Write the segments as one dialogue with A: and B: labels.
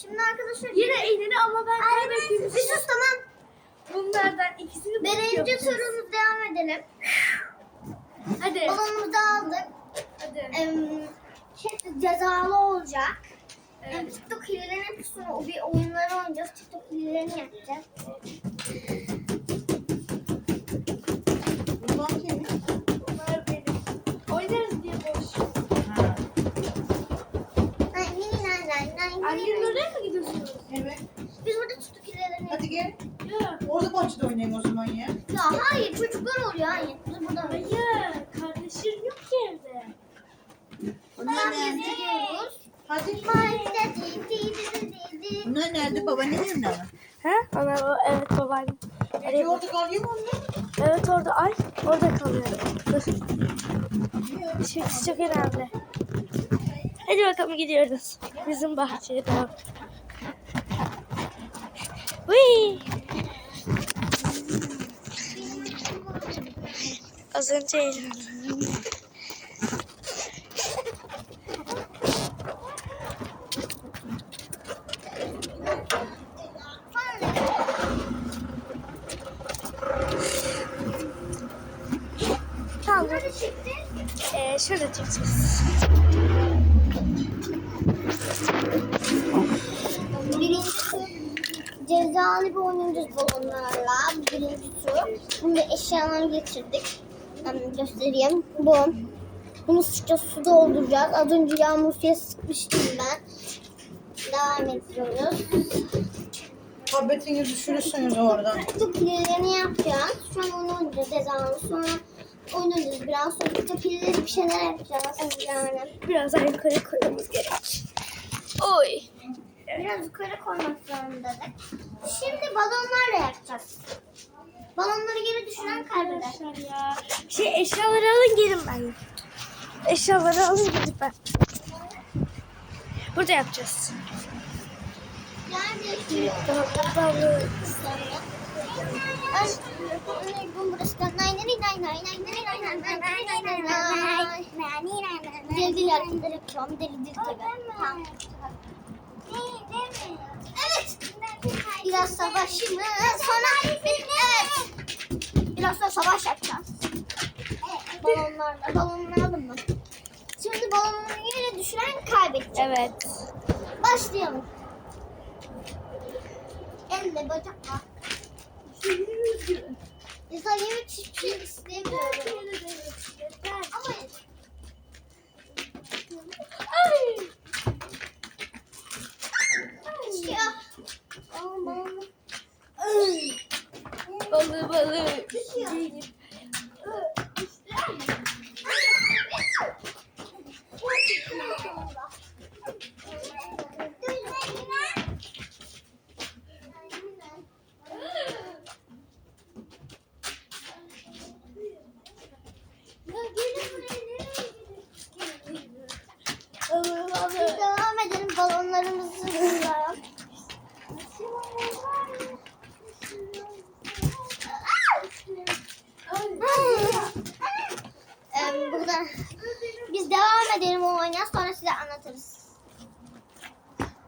A: Şimdi arkadaşlar
B: Yine eğleni ama ben kaybettiğim
A: bir sus tamam.
B: Bunlardan ikisini
A: Birinci turumuz devam edelim.
B: Hadi.
A: Balonumuzu aldık.
B: Hadi.
A: Em, şey, cezalı olacak.
B: Evet.
A: TikTok hilelerini hep sonra o bir oyunları oynayacağız. TikTok hilelerini yapacağız.
B: Annenin oraya mı gidiyorsunuz?
C: evet.
A: Biz burada TikTok hilelerini
C: Hadi gel.
B: Yok.
C: Orada bahçede oynayalım o zaman ya.
A: Ya hayır çocuklar oluyor hayır. Biz burada.
B: Hayır. Kardeşim yok ki evde.
C: Bunlar nerede?
A: gidiyoruz.
C: Hadi.
A: Di, di, di, di, di.
C: Bunlar nerede? Baba ne yerine?
B: He? Ana, evet babaannem.
C: Peki orada kalıyor mu onlar?
B: Evet orada ay. Orada kalıyorum. Dur. Şey, çok önemli. Hadi bakalım gidiyoruz. Bizim bahçeye doğru. Whee! Az önce eğlendim. Tamam. Ee, şurada çekeceğiz.
A: Cezalı bir oynayacağız balonlarla. Bu Birinci tur. Bunu da eşyalarını getirdik. Hemen göstereyim. Bu. Bunu sıkça su dolduracağız. Az önce yağmur suya sıkmıştım ben. Devam ediyoruz.
C: Tabletinizi düşürürsünüz oradan.
A: Pilelerini yapacağız. Şu an onu oynayacağız cezalı. Sonra oynayacağız. Biraz sonra TikTok pileleri bir şeyler yapacağız. Yani.
B: Biraz daha yukarı koymamız gerek. Oy.
A: Biraz yukarı koymak zorundaydık. Şimdi balonlarla yapacağız. Balonları geri düşüren kaybeder.
B: Şey eşyaları alın gelin ben. Eşyaları alın gelin ben. Burada yapacağız.
A: Yani Deli deli yaptım direkt. Deli deli tabii. Evet. Biraz savaş mı? Sonra evet. Biraz sonra savaş yapacağız. Balonlarla. Balonları alın mı? Şimdi balonları yere düşüren kaybedecek.
B: Evet.
A: Başlayalım. Elle bacakla. İnsan yemek hiçbir şey. Ama
B: Ay.
A: ya. Ama
B: Balı balı. Balı
A: Biz
B: balı.
A: devam hızlayalım. Em, burada biz devam edelim o oyuna sonra size anlatırız.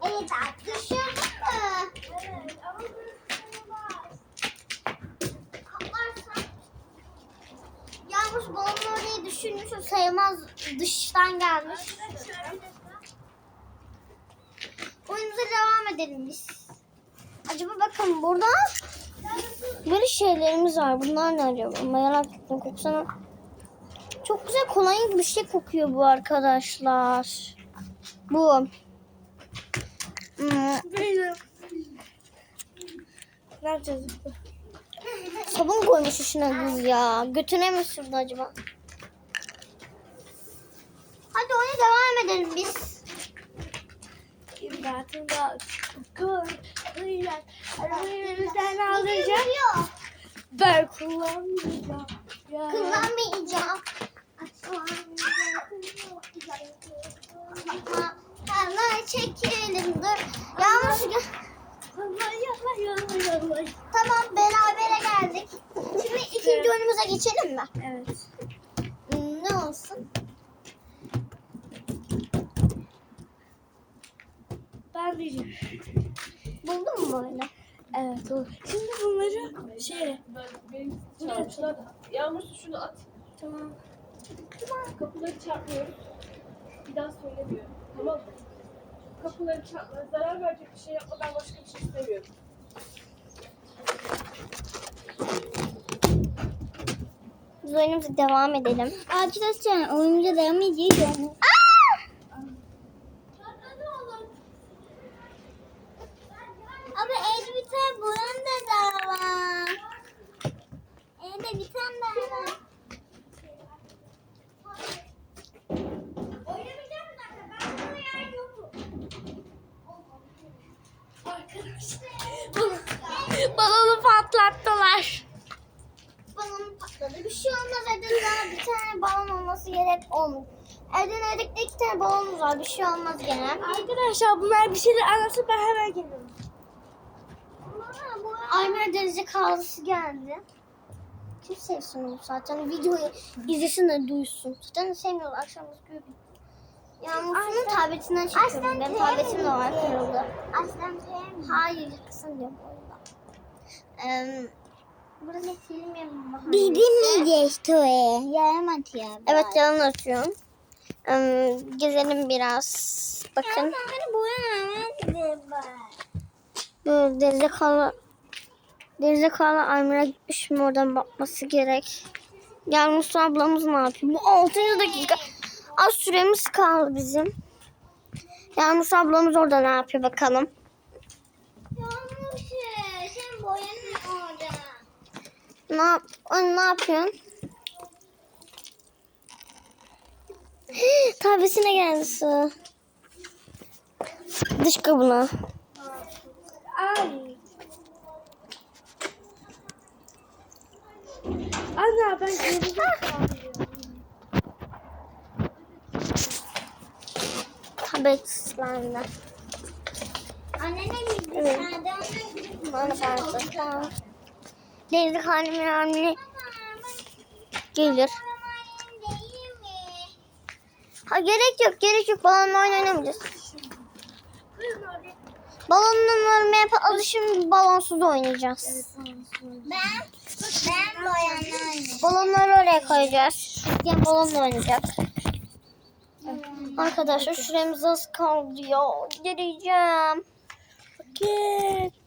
A: Evet arkadaşlar. Kaplarsan Yağmur balonu oraya düşürmüş o sayılmaz dıştan gelmiş. Oyunumuza devam edelim biz. Acaba bakın burada böyle şeylerimiz var. Bunlar ne acaba? Merak ettim kokusana. Çok güzel kolay bir şey kokuyor bu arkadaşlar. Bu. Hmm, sabun koymuş içine kız ya. Götüne mi sürdü acaba? Hadi oyuna devam edelim biz.
B: İmdatında kıyılar. Alacağım.
A: Geliyor.
B: Ben kullanmayacağım. Ya.
A: Kullanmayacağım. Hemen çekelim dur.
B: Allah.
A: Tamam berabere geldik. Şimdi ikinci oyunumuza geçelim mi?
B: Evet.
A: Ne olsun?
B: Ben diyeceğim.
A: Buldun mu böyle?
B: Evet olur. Şimdi bunları şey
D: Tamam, şunu at. Yağmur şunu at.
B: tamam.
D: Kapıları çarpmıyoruz. Bir daha söylemiyorum. Tamam mı? Kapıları çarpma. Zarar verecek bir şey yapma. Ben başka bir şey istemiyorum.
A: Biz oyunumuza devam edelim. Arkadaşlar oyunumuza devam ediyoruz. Abi evde bir tane boyan da daha var. Evde bir tane daha var.
B: Balonu patlattılar.
A: Balon patladı. Bir şey olmaz. Evde daha bir tane balon olması gerek olmuyor. Evde neredeyse iki tane balonumuz var. Bir şey olmaz gene.
B: Arkadaşlar bunlar bir şeyler anlatsın ben hemen geliyorum.
A: Aymar Deniz'e kazısı geldi. Kim sevsin onu zaten? Videoyu izlesin de duysun. Zaten sevmiyoruz akşamımız gibi. Yağmur'un tabletinden çekiyorum. Benim tabletim de var kırıldı. Aslan Hayır kısın diyorum oyunda. Ee, Burası film yapımı.
E: Bizim o ya? Yarım atıyor.
A: Evet yalan atıyorum. Ee, gezelim biraz. Bakın.
E: Hani boyanamaz bak.
A: Bu denize kalan Aymir'e gitmiş mi oradan bakması gerek. Gel Musa ablamız ne yapıyor? Bu 6. dakika. Az süremiz kaldı bizim. Ya Musa ablamız orada ne yapıyor bakalım.
E: Şey, sen boyanın orada.
A: Ne, yap ne yapıyorsun? Tabesine geldi su. Dış kabına.
B: Ay. Ana ben geri
A: Tabet ıslandı.
E: Anne ne bildi?
A: Evet.
E: Sade
A: Bana. Tamam. Denize kalemi yani gelir. Ha gerek yok gerek yok balonla oyun Balonla oynamaya alışım balonsuz oynayacağız.
E: Ben, ben boyanayım.
A: Balonları oraya koyacağız. Yani balonla oynayacak. Arkadaşlar süremiz az kaldı ya. Geleceğim.
B: Git.